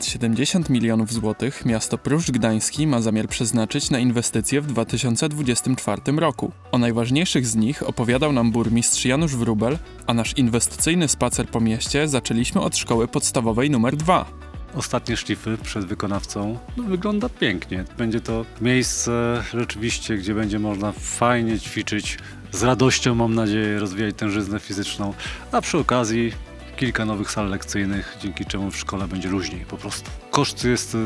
70 milionów złotych miasto Pruszcz Gdański ma zamiar przeznaczyć na inwestycje w 2024 roku. O najważniejszych z nich opowiadał nam burmistrz Janusz Wrubel, a nasz inwestycyjny spacer po mieście zaczęliśmy od szkoły podstawowej numer 2. Ostatnie szlify przed wykonawcą. No, wygląda pięknie. Będzie to miejsce rzeczywiście, gdzie będzie można fajnie ćwiczyć, z radością mam nadzieję rozwijać tężyznę fizyczną, a przy okazji kilka nowych sal lekcyjnych, dzięki czemu w szkole będzie luźniej po prostu. Koszt jest y,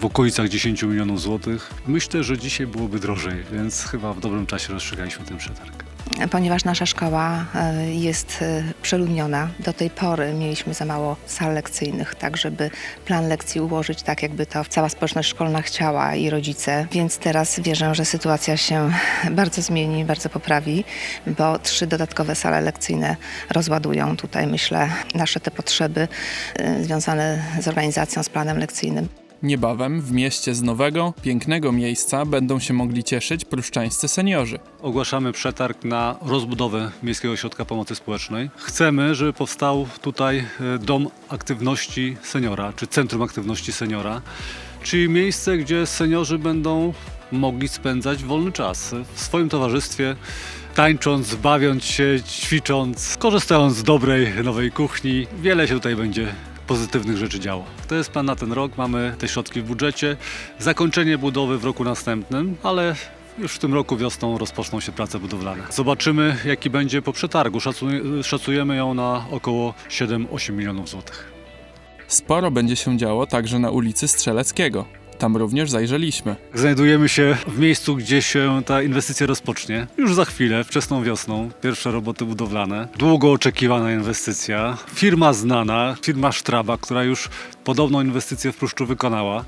w okolicach 10 milionów złotych. Myślę, że dzisiaj byłoby drożej, więc chyba w dobrym czasie rozstrzygaliśmy ten przetarg. Ponieważ nasza szkoła e, jest e, przeludniona. Do tej pory mieliśmy za mało sal lekcyjnych, tak żeby plan lekcji ułożyć tak, jakby to cała społeczność szkolna chciała i rodzice. Więc teraz wierzę, że sytuacja się bardzo zmieni, bardzo poprawi, bo trzy dodatkowe sale lekcyjne rozładują tutaj, myślę, nasze te potrzeby e, związane z organizacją, z planem lekcyjnym. Niebawem w mieście z nowego, pięknego miejsca będą się mogli cieszyć pruszczańscy seniorzy. Ogłaszamy przetarg na rozbudowę Miejskiego Ośrodka Pomocy Społecznej. Chcemy, żeby powstał tutaj e, Dom Aktywności Seniora, czy Centrum Aktywności Seniora, czyli miejsce, gdzie seniorzy będą mogli spędzać wolny czas w swoim towarzystwie, tańcząc, bawiąc się, ćwicząc, korzystając z dobrej nowej kuchni. Wiele się tutaj będzie pozytywnych rzeczy działo. To jest plan na ten rok, mamy te środki w budżecie. Zakończenie budowy w roku następnym, ale już w tym roku wiosną rozpoczną się prace budowlane. Zobaczymy, jaki będzie po przetargu. Szacuj- Szacujemy ją na około 7-8 milionów złotych. Sporo będzie się działo także na ulicy Strzeleckiego. Tam również zajrzeliśmy. Znajdujemy się w miejscu, gdzie się ta inwestycja rozpocznie. Już za chwilę, wczesną wiosną, pierwsze roboty budowlane. Długo oczekiwana inwestycja. Firma znana, firma Sztraba, która już podobną inwestycję w Pruszczu wykonała.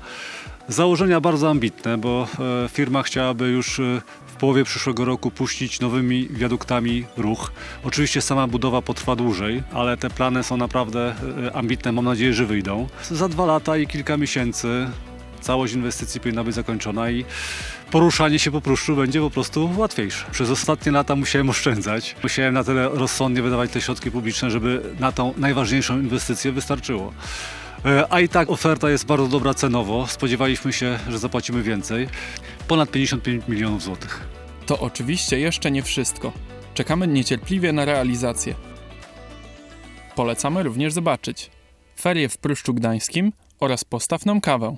Założenia bardzo ambitne, bo e, firma chciałaby już e, w połowie przyszłego roku puścić nowymi wiaduktami ruch. Oczywiście sama budowa potrwa dłużej, ale te plany są naprawdę e, ambitne, mam nadzieję, że wyjdą. Za dwa lata i kilka miesięcy całość inwestycji powinna być zakończona i poruszanie się po pruszczu będzie po prostu łatwiejsze. Przez ostatnie lata musiałem oszczędzać. Musiałem na tyle rozsądnie wydawać te środki publiczne, żeby na tą najważniejszą inwestycję wystarczyło. E, A i tak oferta jest bardzo dobra cenowo. Spodziewaliśmy się, że zapłacimy więcej. Ponad 55 milionów złotych. To oczywiście jeszcze nie wszystko. Czekamy niecierpliwie na realizację. Polecamy również zobaczyć ferie w Pruszczu Gdańskim oraz postaw nam kawę.